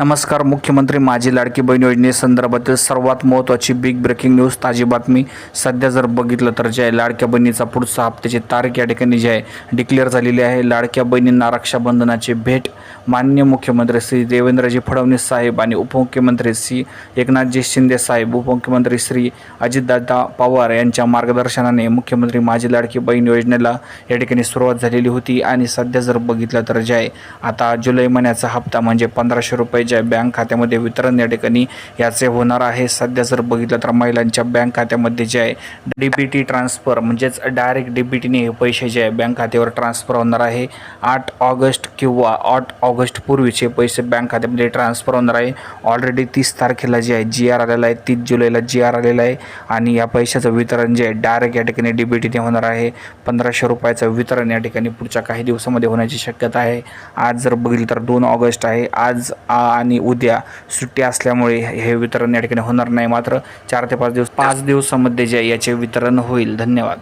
नमस्कार मुख्यमंत्री माझी लाडकी बहीण योजनेसंदर्भातील सर्वात महत्त्वाची बिग ब्रेकिंग न्यूज ताजी बातमी. सध्या जर बघितलं तर जे आहे लाडक्या बहिणीचा पुढचा हप्त्याची तारीख या ठिकाणी जी आहे डिक्लेअर झालेली आहे. लाडक्या बहिणींना रक्षाबंधनाची भेट मान्य मुख्यमंत्री श्री देवेंद्रजी फडणवीस साहेब आणि उपमुख्यमंत्री श्री एकनाथजी शिंदे साहेब उपमुख्यमंत्री श्री अजितदादा पवार यांच्या मार्गदर्शनाने मुख्यमंत्री माझी लाडकी बहीण योजनेला या ठिकाणी सुरुवात झालेली होती. आणि सध्या जर बघितलं तर जे आहे आता जुलै महिन्याचा हप्ता म्हणजे पंधराशे रुपये महिलांच्या बँक खात्यामध्ये वितरण या ठिकाणी याचे होणार आहे. सध्या जर बघितलं तर महिलांच्या बँक खात्यामध्ये जे आहे डी टी ट्रान्सफर म्हणजेच डायरेक्ट डीबीटीने हे पैसे जे आहे बँक खात्यावर ट्रान्सफर होणार आहे. आठ ऑगस्ट किंवा आठ ऑगस्ट पूर्वीचे पैसे बँक खात्यामध्ये ट्रान्सफर होणार आहे. ऑलरेडी तीस तारखेला जे आहे जी आर आलेला आहे तीस जुलैला जी आर आलेला आहे. आणि या पैशाचं वितरण जे आहे डायरेक्ट या ठिकाणी डीबीटीने होणार आहे. पंधराशे रुपयाचं वितरण या ठिकाणी पुढच्या काही दिवसामध्ये होण्याची शक्यता आहे. आज जर बघितलं तर दोन ऑगस्ट आहे. आज आ- आणि उद्या सुट्टी असल्यामुळे हे वितरण या ठिकाणी होणार नाही. मात्र चार ते पाच दिवस पाच दिवसामध्ये जे याचे वितरण होईल. धन्यवाद.